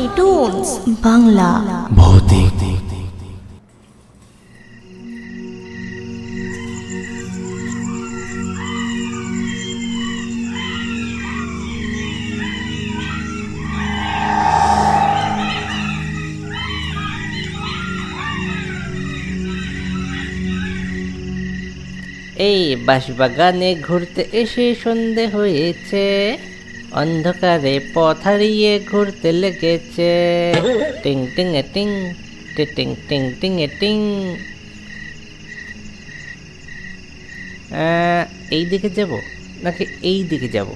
Tony toons Bangla ভৌতিক এই বাঁশবাগানে ঘুরতে এসে সন্ধে হয়েছে। অন্ধকারে পথ হারিয়ে ঘুরতে লেগেছে। টিং টিং, এ, টিং টিং টিং টিং এ, টিং। এই দিকে যাব নাকি এই দিকে যাব?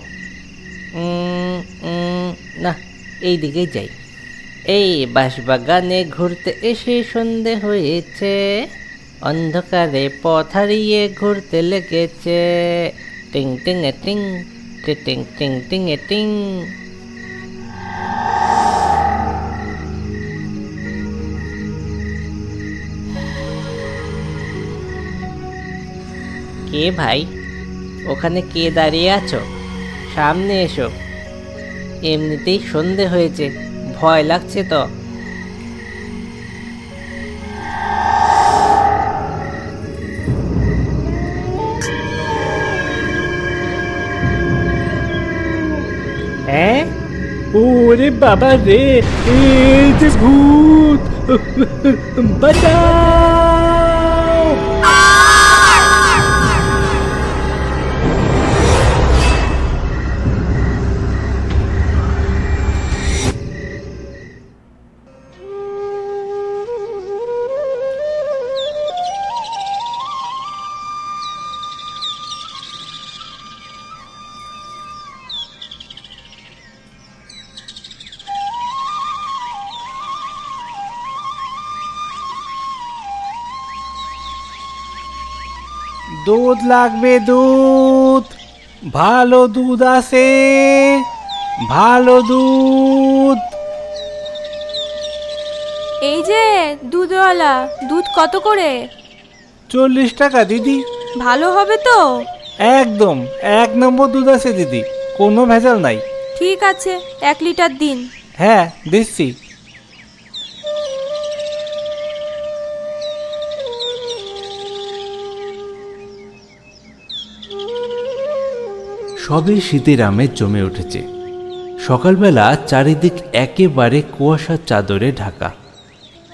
না, এই দিকেই যাই। এই বাঁশবাগানে ঘুরতে এসে সন্ধে হয়েছে। অন্ধকারে পথ হারিয়ে ঘুরতে লেগেছে। টিং টিং, এ, টিং টিং টিং টিং এ টিং কে ভাই? ওখানে কে দাঁড়িয়ে আছো? সামনে এসো। এমনিতেই সন্ধে হয়েছে, ভয় লাগছে তো। ওরে বাবা রে এই যে ভূত বাঁচাও দুধ লাগবে দুধ। ভালো দুধ আছে ভালো দুধ। এই যে দুধওয়ালা দুধ কত করে? চল্লিশ টাকা দিদি। ভালো হবে তো? একদম এক নম্বর দুধ আছে দিদি। কোনো ভেজাল নাই। ঠিক আছে এক লিটার দিন। হ্যাঁ দিচ্ছি। সবে শীতের আমেজ জমে উঠেছে। সকালবেলা চারিদিক একেবারে কুয়াশার চাদরে ঢাকা।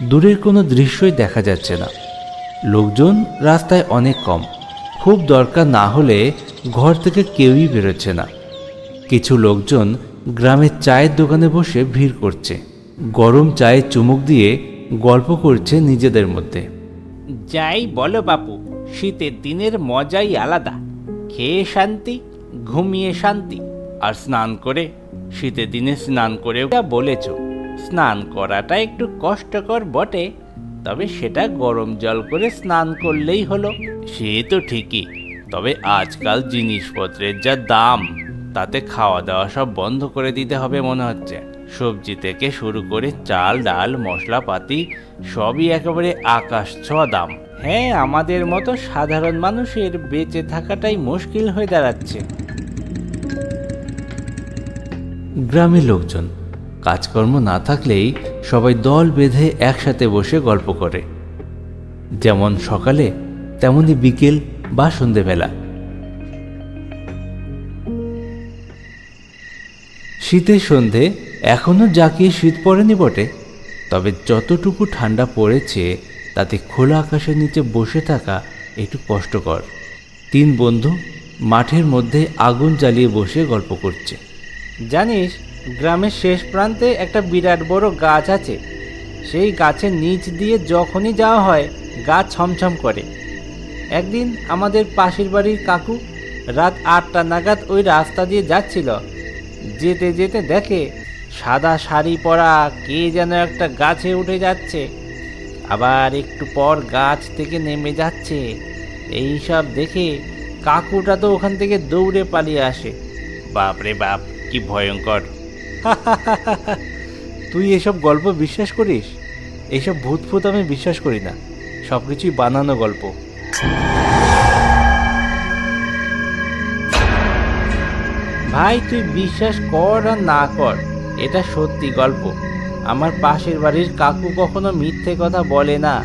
দূরের কোনো দৃশ্যই দেখা যাচ্ছে না। লোকজন রাস্তায় অনেক কম। খুব দরকার না হলে ঘর থেকে কেউই বেরোচ্ছে না। কিছু লোকজন গ্রামের চায়ের দোকানে বসে ভিড় করছে। গরম চায়ে চুমুক দিয়ে গল্প করছে নিজেদের মধ্যে। যাই বলো বাপু, শীতের দিনের মজাই আলাদা। খেয়ে শান্তি। ঘুমিয়ে শান্তি। আর স্নান করে শীতের দিনে স্নান করে বলেছ, স্নান করাটা একটু কষ্টকর বটে, তবে সেটা গরম জল করে স্নান করলেই হলো। সে তো ঠিকই, তবে আজকাল জিনিসপত্রের যা দাম, তাতে খাওয়া দাওয়া সব বন্ধ করে দিতে হবে মনে হচ্ছে। সবজি থেকে শুরু করে চাল, ডাল, মশলাপাতি, সবই একেবারে আকাশ ছোঁয়া দাম। হ্যাঁ আমাদের মতো সাধারণ মানুষের বেঁচে থাকাটাই মুশকিল হয়ে দাঁড়াচ্ছে। গ্রামের লোকজন। কাজকর্ম না থাকলেই সবাই দল বেঁধে একসাথে বসে গল্প করে। যেমন সকালে, তেমনি বিকেল বা সন্ধেবেলা। শীতের সন্ধে এখনও জাকিয়ে শীত পড়েনি বটে, তবে যতটুকু ঠান্ডা পড়েছে, তাতে খোলা আকাশের নিচে বসে থাকা একটু কষ্টকর। তিন বন্ধু মাঠের মধ্যে আগুন জ্বালিয়ে বসে গল্প করছে। জানিস, গ্রামের শেষ প্রান্তে একটা বিরাট বড় গাছ আছে। সেই গাছের নিচ দিয়ে যখনই যাওয়া হয় গাছ ছমছম করে। একদিন আমাদের পাশের বাড়ির কাকু রাত আটটা নাগাদ ওই রাস্তা দিয়ে যাচ্ছিল। যেতে যেতে দেখে সাদা শাড়ি পরা কে যেন একটা গাছে উঠে যাচ্ছে। আবার একটু পর গাছ থেকে নেমে যাচ্ছে। এই সব দেখে কাকুটা তো ওখান থেকে দৌড়ে পালিয়ে আসে। বাপরে বাপ কি ভয়ঙ্কর। তুই এসব গল্প বিশ্বাস করিস? এইসব ভূত ফুত আমি বিশ্বাস করি না। সব কিছুই বানানো গল্প। ভাই, তুই বিশ্বাস কর আর না কর, এটা সত্যি গল্প। আমার পাশের বাড়ির কাকু কখনো মিথ্যে কথা বলে না।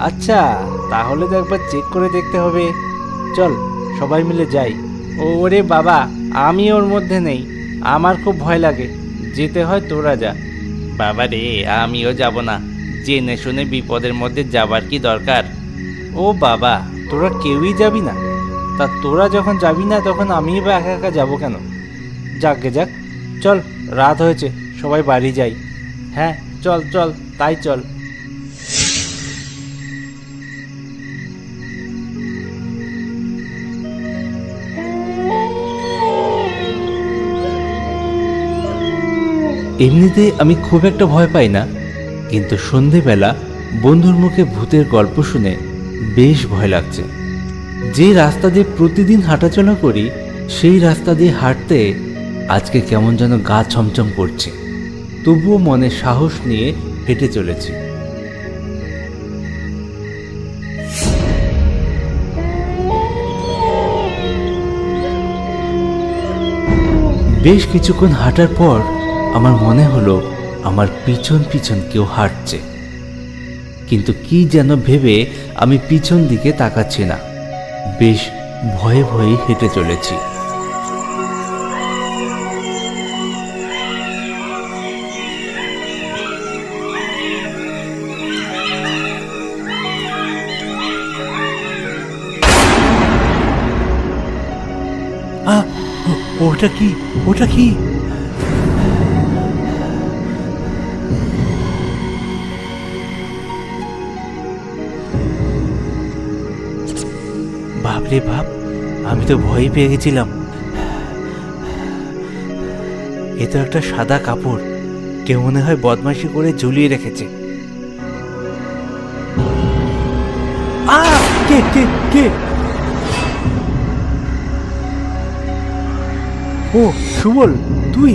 আচ্ছা তাহলে তো একবার চেক করে দেখতে হবে। চল, সবাই মিলে যাই। ওরে বাবা আমি ওর মধ্যে নেই। আমার খুব ভয় লাগে। যেতে হয় তোরা যা। বাবা রে আমিও যাব না। জেনে শুনে বিপদের মধ্যে যাবার কি দরকার? ও বাবা তোরা কেউই যাবি না। তা তোরা যখন যাবি না তখন আমি বা একা একা যাব কেন? যাকগে যাক। চল রাত হয়েছে। সবাই বাড়ি যাই। হ্যাঁ চল চল তাই চল। এমনিতে আমি খুব একটা ভয় পাই না, কিন্তু সন্ধেবেলা বন্ধুর মুখে ভূতের গল্প শুনে বেশ ভয় লাগছে। যে রাস্তা দিয়ে প্রতিদিন হাঁটাচলা করি, সেই রাস্তা দিয়ে হাঁটতে আজকে কেমন যেন গা ছমছম করছে। তবুও মনে সাহস নিয়ে হেঁটে চলেছি। বেশ কিছুক্ষণ হাঁটার পর আমার মনে হলো আমার পিছন পিছন কেউ হাঁটছে। কিন্তু কি যেন ভেবে আমি পিছন দিকে তাকাচ্ছি না। বেশ ভয়ে ভয়ে হেঁটে চলেছি। ওটা কি? ওটা কি? বাপরে বাপ, আমি তো ভয় পেয়ে গেছিলাম। এ তো একটা সাদা কাপড়, কেউ মনে হয় বদমাশি করে ঝুলিয়ে রেখেছে! কে কে কে? ও, সুবল, তুই?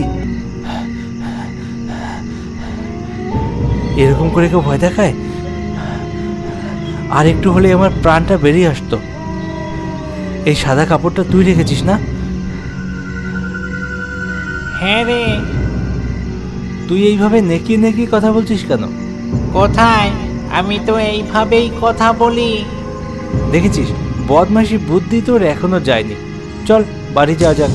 এরকম করে কেউ ভয় দেখায়? আর একটু হলে আমার প্রাণটা বেরিয়ে আসতো। এই সাদা কাপড়টা তুই রেখেছিস না? হ্যাঁ রে। তুই এইভাবে নেকি নেকি কথা বলছিস কেন? কোথায়? আমি তো এইভাবেই কথা বলি। দেখেছিস বদমাশি বুদ্ধি তোর এখনও যায়নি। চল বাড়ি যাওয়া যাক।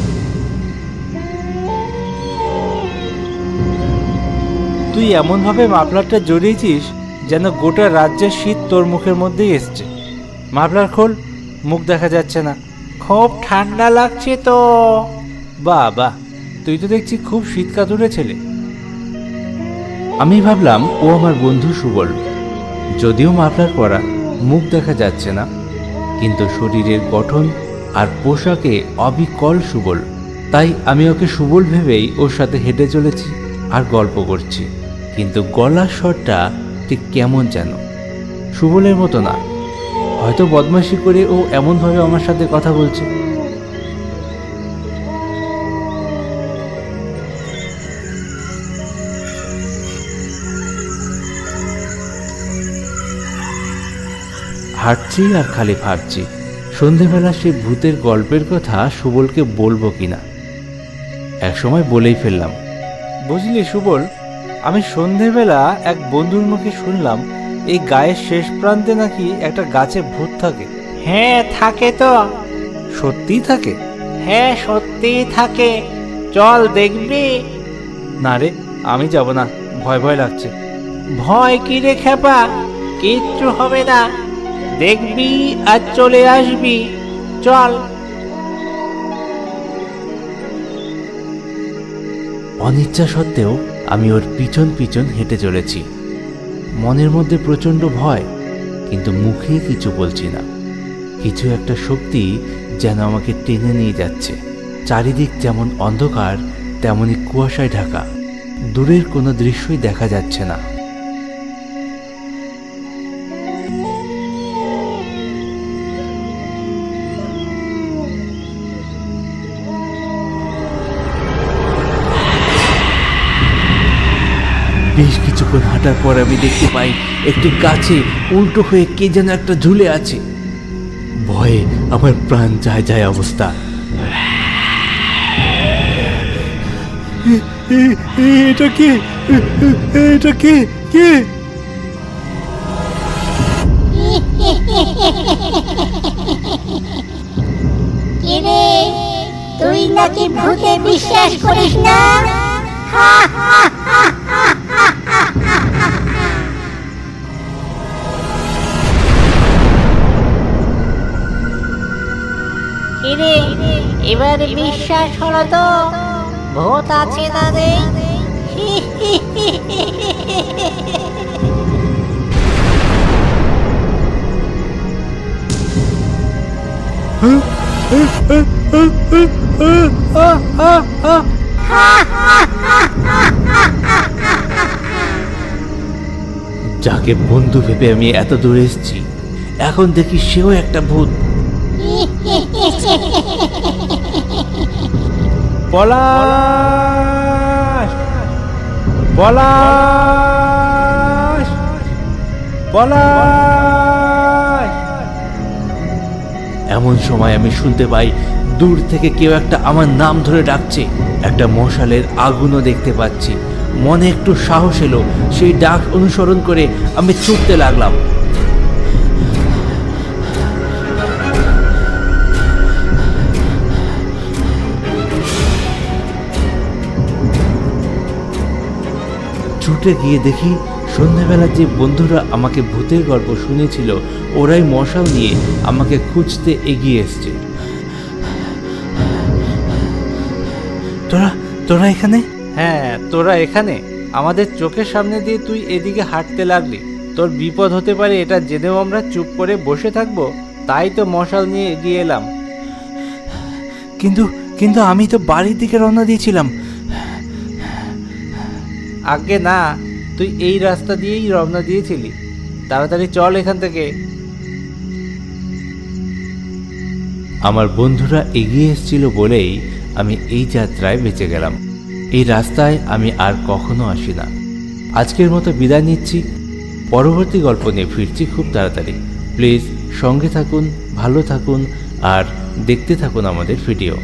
তুই এমনভাবে মাফলারটা জড়িয়েছিস যেন গোটা রাজ্যের শীত তোর মুখের মধ্যেই এসছে। মাফলার খোল। মুখ দেখা যাচ্ছে না। খুব ঠান্ডা লাগছে তো। বাহ বাহ, তুই তো দেখছি খুব শীত কাতুরে ছেলে। আমি ভাবলাম ও আমার বন্ধু সুবল যদিও মাফলার পরা, মুখ দেখা যাচ্ছে না। কিন্তু শরীরের গঠন আর পোশাকে অবিকল সুবল তাই আমি ওকে সুবল ভেবেই ওর সাথে হেঁটে চলেছি আর গল্প করছি। কিন্তু গলার স্বরটা ঠিক কেমন যেন। সুবলের মতো না। হয়তো বদমাশি করে ও এমনভাবে আমার সাথে কথা বলছে। হাঁটছি আর খালি ভাবছি, সন্ধেবেলা সে ভূতের গল্পের কথা সুবলকে বলব কিনা। একসময় বলেই ফেললাম, বুঝলি সুবল, আমি সন্ধেবেলা এক বন্ধুর মুখে শুনলাম এই গায়ের শেষ প্রান্তে নাকি একটা গাছে ভূত থাকে। হ্যাঁ থাকে তো। সত্যিই থাকে? হ্যাঁ সত্যিই থাকে। চল দেখবি। না রে আমি যাব না। ভয় ভয় লাগছে। ভয় কি রে খেপা কিচ্ছু হবে না। দেখবি আর চলে আসবি। চল। অনিচ্ছা সত্ত্বেও আমি ওর পিছন পিছন হেঁটে চলেছি। মনের মধ্যে প্রচণ্ড ভয়, কিন্তু মুখে কিছু বলছি না। কিছু একটা শক্তি যেন আমাকে টেনে নিয়ে যাচ্ছে। চারিদিক যেমন অন্ধকার তেমনই কুয়াশায় ঢাকা। দূরের কোনো দৃশ্যই দেখা যাচ্ছে না। কিছুক্ষণ হাঁটার পর আমি দেখতে পাই একটি গাছে উল্টো হয়ে কে যেন একটা ঝুলে আছে। ভয়ে আমার প্রাণ যায় যায় অবস্থা। এটা কি? এটা কে? কে? তুই নাকি ভূতে বিশ্বাস করিস না? কিরে এবার বিশ্বাস হলো তো। ভূত আছে না নেই যাকে বন্ধু ভেবে আমি এত দূরে এসেছি, এখন দেখি সেও একটা ভূত। পলাশ পলাশ পলাশ। এমন সময় আমি শুনতে পাই, দূর থেকে কেউ একটা আমার নাম ধরে ডাকছে। একটা মশালের আগুনও দেখতে পাচ্ছি। মনে একটু সাহস এলো, সেই ডাক অনুসরণ করে আমি ছুটতে লাগলাম। ছুটে গিয়ে দেখি সন্ধ্যাবেলা যে বন্ধুরা আমাকে ভূতের গল্প শুনেছিল ওরাই মশাল নিয়ে আমাকে খুঁজতে এগিয়ে এসছে। তোরা তোরা এখানে? হ্যাঁ তোরা এখানে। আমাদের চোখের সামনে দিয়ে তুই এদিকে হাঁটতে লাগলি। তোর বিপদ হতে পারে এটা জেনেও আমরা চুপ করে বসে থাকব। তাই তো মশাল নিয়ে এগিয়ে এলাম। কিন্তু কিন্তু আমি তো বাড়ির দিকে রওনা দিয়েছিলাম। আগে না, তুই এই রাস্তা দিয়েই রওনা দিয়েছিলি। তাড়াতাড়ি চল এখান থেকে। আমার বন্ধুরা এগিয়ে এসেছিল বলেই আমি এই যাত্রায় বেঁচে গেলাম। এই রাস্তায় আমি আর কখনো আসি না। আজকের মতো বিদায় নিচ্ছি। পরবর্তী গল্প নিয়ে ফিরছি খুব তাড়াতাড়ি। প্লিজ সঙ্গে থাকুন, ভালো থাকুন, আর দেখতে থাকুন আমাদের ভিডিও।